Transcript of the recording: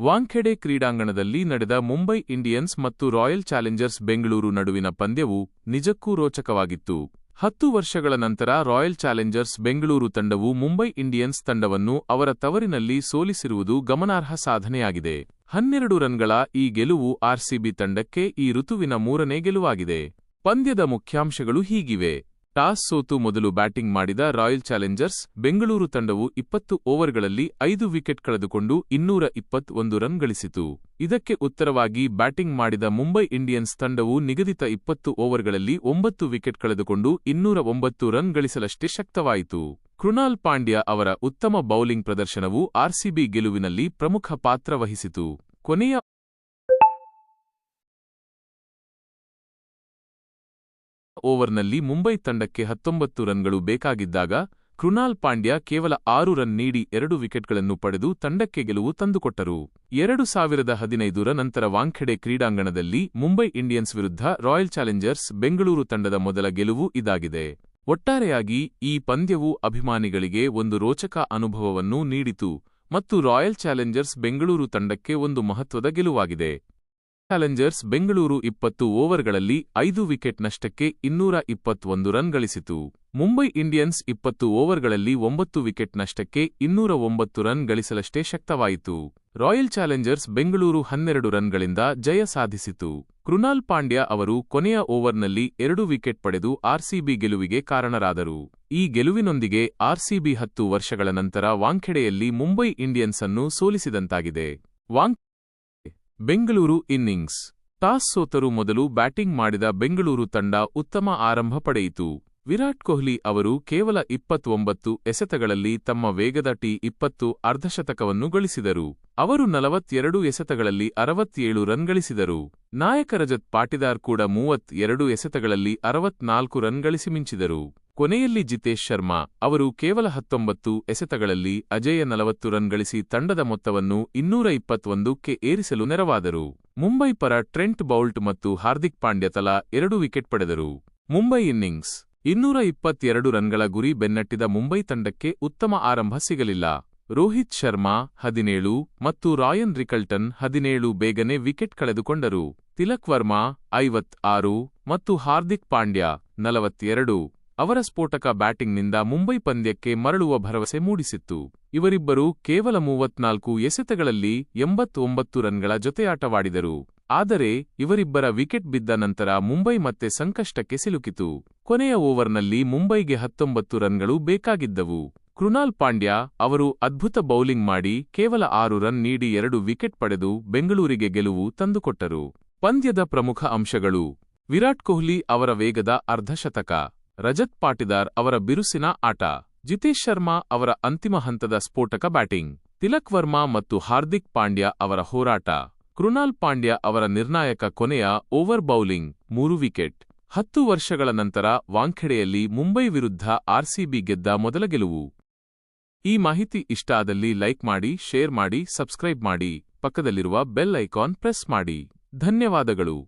ವಾಂಖೆಡೆ ಕ್ರೀಡಾಂಗಣದಲ್ಲಿ ನಡೆದ ಮುಂಬೈ ಇಂಡಿಯನ್ಸ್ ಮತ್ತು ರಾಯಲ್ ಚಾಲೆಂಜರ್ಸ್ ಬೆಂಗಳೂರು ನಡುವಿನ ಪಂದ್ಯವು ನಿಜಕ್ಕೂ ರೋಚಕವಾಗಿತ್ತು. ಹತ್ತು ವರ್ಷಗಳ ನಂತರ ರಾಯಲ್ ಚಾಲೆಂಜರ್ಸ್ ಬೆಂಗಳೂರು ತಂಡವು ಮುಂಬೈ ಇಂಡಿಯನ್ಸ್ ತಂಡವನ್ನು ಅವರ ತವರಿನಲ್ಲಿ ಸೋಲಿಸಿರುವುದು ಗಮನಾರ್ಹ ಸಾಧನೆಯಾಗಿದೆ. ಹನ್ನೆರಡು ರನ್ಗಳ ಈ ಗೆಲುವು ಆರ್ಸಿಬಿ ತಂಡಕ್ಕೆ ಈ ಋತುವಿನ ಮೂರನೇ ಗೆಲುವಾಗಿದೆ. ಪಂದ್ಯದ ಮುಖ್ಯಾಂಶಗಳು ಹೀಗಿವೆ. ಟಾಸ್ ಸೋತು ಮೊದಲು ಬ್ಯಾಟಿಂಗ್ ಮಾಡಿದ ರಾಯಲ್ ಚಾಲೆಂಜರ್ಸ್ ಬೆಂಗಳೂರು ತಂಡವು ಇಪ್ಪತ್ತು ಓವರ್ಗಳಲ್ಲಿ ಐದು ವಿಕೆಟ್ ಕಳೆದುಕೊಂಡು ಇನ್ನೂರ ಇಪ್ಪತ್ತೊಂದು ರನ್ ಗಳಿಸಿತು. ಇದಕ್ಕೆ ಉತ್ತರವಾಗಿ ಬ್ಯಾಟಿಂಗ್ ಮಾಡಿದ ಮುಂಬೈ ಇಂಡಿಯನ್ಸ್ ತಂಡವು ನಿಗದಿತ ಇಪ್ಪತ್ತು ಓವರ್ಗಳಲ್ಲಿ ಒಂಬತ್ತು ವಿಕೆಟ್ ಕಳೆದುಕೊಂಡು ಇನ್ನೂರ ಒಂಬತ್ತು ರನ್ ಗಳಿಸಲಷ್ಟೇ ಶಕ್ತವಾಯಿತು. ಕೃಣಾಲ್ ಪಾಂಡ್ಯ ಅವರ ಉತ್ತಮ ಬೌಲಿಂಗ್ ಪ್ರದರ್ಶನವು ಆರ್ಸಿಬಿ ಗೆಲುವಿನಲ್ಲಿ ಪ್ರಮುಖ ಪಾತ್ರ ವಹಿಸಿತು. ಕೊನೆಯ ಓವರ್ನಲ್ಲಿ ಮುಂಬೈ ತಂಡಕ್ಕೆ ಹತ್ತೊಂಬತ್ತು ರನ್ಗಳು ಬೇಕಾಗಿದ್ದಾಗ ಕೃಣಾಲ್ ಪಾಂಡ್ಯ ಕೇವಲ ಆರು ರನ್ ನೀಡಿ ಎರಡು ವಿಕೆಟ್ಗಳನ್ನು ಪಡೆದು ತಂಡಕ್ಕೆ ಗೆಲುವು ತಂದುಕೊಟ್ಟರು. ಎರಡು ಸಾವಿರದ ಹದಿನೈದರ ನಂತರ ವಾಂಖೆಡೆ ಕ್ರೀಡಾಂಗಣದಲ್ಲಿ ಮುಂಬೈ ಇಂಡಿಯನ್ಸ್ ವಿರುದ್ಧ ರಾಯಲ್ ಚಾಲೆಂಜರ್ಸ್ ಬೆಂಗಳೂರು ತಂಡದ ಮೊದಲ ಗೆಲುವು ಇದಾಗಿದೆ. ಒಟ್ಟಾರೆಯಾಗಿ ಈ ಪಂದ್ಯವು ಅಭಿಮಾನಿಗಳಿಗೆ ಒಂದು ರೋಚಕ ಅನುಭವವನ್ನು ನೀಡಿತು ಮತ್ತು ರಾಯಲ್ ಚಾಲೆಂಜರ್ಸ್ ಬೆಂಗಳೂರು ತಂಡಕ್ಕೆ ಒಂದು ಮಹತ್ವದ ಗೆಲುವಾಗಿದೆ. ಚಾಲೆಂಜರ್ಸ್ ಬೆಂಗಳೂರು ಇಪ್ಪತ್ತು ಓವರ್ಗಳಲ್ಲಿ ಐದು ವಿಕೆಟ್ ನಷ್ಟಕ್ಕೆ ಇನ್ನೂರ ಇಪ್ಪತ್ತೊಂದು ರನ್ ಗಳಿಸಿತು. ಮುಂಬೈ ಇಂಡಿಯನ್ಸ್ ಇಪ್ಪತ್ತು ಓವರ್ಗಳಲ್ಲಿ ಒಂಬತ್ತು ವಿಕೆಟ್ ನಷ್ಟಕ್ಕೆ ಇನ್ನೂರ ಒಂಬತ್ತು ರನ್ ಗಳಿಸಲಷ್ಟೇ ಶಕ್ತವಾಯಿತು. ರಾಯಲ್ ಚಾಲೆಂಜರ್ಸ್ ಬೆಂಗಳೂರು ಹನ್ನೆರಡು ರನ್ಗಳಿಂದ ಜಯ ಸಾಧಿಸಿತು. ಕೃಣಾಲ್ ಪಾಂಡ್ಯ ಅವರು ಕೊನೆಯ ಓವರ್ನಲ್ಲಿ ಎರಡು ವಿಕೆಟ್ ಪಡೆದು ಆರ್ಸಿಬಿ ಗೆಲುವಿಗೆ ಕಾರಣರಾದರು. ಈ ಗೆಲುವಿನೊಂದಿಗೆ ಆರ್ಸಿಬಿ ಹತ್ತು ವರ್ಷಗಳ ನಂತರ ವಾಂಖೆಡೆಯಲ್ಲಿ ಮುಂಬೈ ಇಂಡಿಯನ್ಸ್ ಅನ್ನು ಸೋಲಿಸಿದಂತಾಗಿದೆ. ವಾಂಗ್ ಬೆಂಗಳೂರು ಇನ್ನಿಂಗ್ಸ್. ಟಾಸ್ ಸೋತರು ಮೊದಲು ಬ್ಯಾಟಿಂಗ್ ಮಾಡಿದ ಬೆಂಗಳೂರು ತಂಡ ಉತ್ತಮ ಆರಂಭ ಪಡೆಯಿತು. ವಿರಾಟ್ ಕೊಹ್ಲಿ ಅವರು ಕೇವಲ ಇಪ್ಪತ್ತೊಂಬತ್ತು ಎಸೆತಗಳಲ್ಲಿ ತಮ್ಮ ವೇಗದ ಟಿ ಇಪ್ಪತ್ತು ಅರ್ಧಶತಕವನ್ನು ಗಳಿಸಿದರು. ಅವರು ನಲವತ್ತೆರಡು ಎಸೆತಗಳಲ್ಲಿ ಅರವತ್ತೇಳು ರನ್ ಗಳಿಸಿದರು. ನಾಯಕ ರಜತ್ ಪಾಟಿದಾರ್ ಕೂಡ ಮೂವತ್ತೆರಡು ಎಸೆತಗಳಲ್ಲಿ ಅರವತ್ನಾಲ್ಕು ರನ್ ಗಳಿಸಿ ಮಿಂಚಿದರು. ಕೊನೆಯಲ್ಲಿ ಜಿತೇಶ್ ಶರ್ಮಾ ಅವರು ಕೇವಲ ಹತ್ತೊಂಬತ್ತು ಎಸೆತಗಳಲ್ಲಿ ಅಜೇಯ ನಲವತ್ತು ರನ್ ಗಳಿಸಿ ತಂಡದ ಮೊತ್ತವನ್ನು ಇನ್ನೂರ ಇಪ್ಪತ್ತೊಂದಕ್ಕೆ ಏರಿಸಲು ನೆರವಾದರು. ಮುಂಬೈ ಪರ ಟ್ರೆಂಟ್ ಬೌಲ್ಟ್ ಮತ್ತು ಹಾರ್ದಿಕ್ ಪಾಂಡ್ಯ ತಲಾ ಎರಡು ವಿಕೆಟ್ ಪಡೆದರು. ಮುಂಬೈ ಇನ್ನಿಂಗ್ಸ್ ಇನ್ನೂರ ಇಪ್ಪತ್ತೆರಡು ರನ್ಗಳ ಗುರಿ ಬೆನ್ನಟ್ಟಿದ ಮುಂಬೈ ತಂಡಕ್ಕೆ ಉತ್ತಮ ಆರಂಭ ಸಿಗಲಿಲ್ಲ. ರೋಹಿತ್ ಶರ್ಮಾ ಹದಿನೇಳು ಮತ್ತು ರಾಯನ್ ರಿಕಲ್ಟನ್ ಹದಿನೇಳು ಬೇಗನೆ ವಿಕೆಟ್ ಕಳೆದುಕೊಂಡರು. ತಿಲಕ್ ವರ್ಮಾ ಐವತ್ ಆರು ಮತ್ತು ಹಾರ್ದಿಕ್ ಪಾಂಡ್ಯ ನಲವತ್ತೆರಡು. ಅವರ ಸ್ಫೋಟಕ ಬ್ಯಾಟಿಂಗ್ನಿಂದ ಮುಂಬೈ ಪಂದ್ಯಕ್ಕೆ ಮರಳುವ ಭರವಸೆ ಮೂಡಿಸಿತ್ತು. ಇವರಿಬ್ಬರು ಕೇವಲ ಮೂವತ್ನಾಲ್ಕು ಎಸೆತಗಳಲ್ಲಿ ಎಂಬತ್ತೊಂಬತ್ತು ರನ್ಗಳ ಜೊತೆಯಾಟವಾಡಿದರು. ಆದರೆ, ಇವರಿಬ್ಬರ ವಿಕೆಟ್ ಬಿದ್ದ ನಂತರ ಮುಂಬೈ ಮತ್ತೆ ಸಂಕಷ್ಟಕ್ಕೆ ಸಿಲುಕಿತು. ಕೊನೆಯ ಓವರ್ನಲ್ಲಿ ಮುಂಬೈಗೆ ಹತ್ತೊಂಬತ್ತು ರನ್ಗಳು ಬೇಕಾಗಿದ್ದವು. ಕೃಣಾಲ್ ಪಾಂಡ್ಯ ಅವರು ಅದ್ಭುತ ಬೌಲಿಂಗ್ ಮಾಡಿ ಕೇವಲ ಆರು ರನ್ ನೀಡಿ ಎರಡು ವಿಕೆಟ್ ಪಡೆದು ಬೆಂಗಳೂರಿಗೆ ಗೆಲುವು ತಂದುಕೊಟ್ಟರು. ಪಂದ್ಯದ ಪ್ರಮುಖ ಅಂಶಗಳು, ವಿರಾಟ್ ಕೊಹ್ಲಿ ಅವರ ವೇಗದ ಅರ್ಧಶತಕ. ರಜತ್ ಪಾಟಿದಾರ್ ಅವರ ಬಿರುಸಿನ ಆಟ, ಜಿತೇಶ್ ಶರ್ಮಾ ಅವರ ಅಂತಿಮ ಹಂತದ ಸ್ಫೋಟಕ ಬ್ಯಾಟಿಂಗ್, ತಿಲಕ್ ವರ್ಮಾ ಮತ್ತು ಹಾರ್ದಿಕ್ ಪಾಂಡ್ಯ ಅವರ ಹೋರಾಟ, ಕೃಣಾಲ್ ಪಾಂಡ್ಯ ಅವರ ನಿರ್ಣಾಯಕ ಕೊನೆಯ ಓವರ್ ಬೌಲಿಂಗ್ ಮೂರು ವಿಕೆಟ್. ಹತ್ತು ವರ್ಷಗಳ ನಂತರ ವಾಂಖೆಡೆಯಲ್ಲಿ ಮುಂಬೈ ವಿರುದ್ಧ ಆರ್ಸಿಬಿ ಗೆದ್ದ ಮೊದಲ ಗೆಲುವು. ಈ ಮಾಹಿತಿ ಇಷ್ಟ ಆದಲ್ಲಿ ಲೈಕ್ ಮಾಡಿ, ಶೇರ್ ಮಾಡಿ, ಸಬ್ಸ್ಕ್ರೈಬ್ ಮಾಡಿ, ಪಕ್ಕದಲ್ಲಿರುವ ಬೆಲ್ ಐಕಾನ್ ಪ್ರೆಸ್ ಮಾಡಿ. ಧನ್ಯವಾದಗಳು.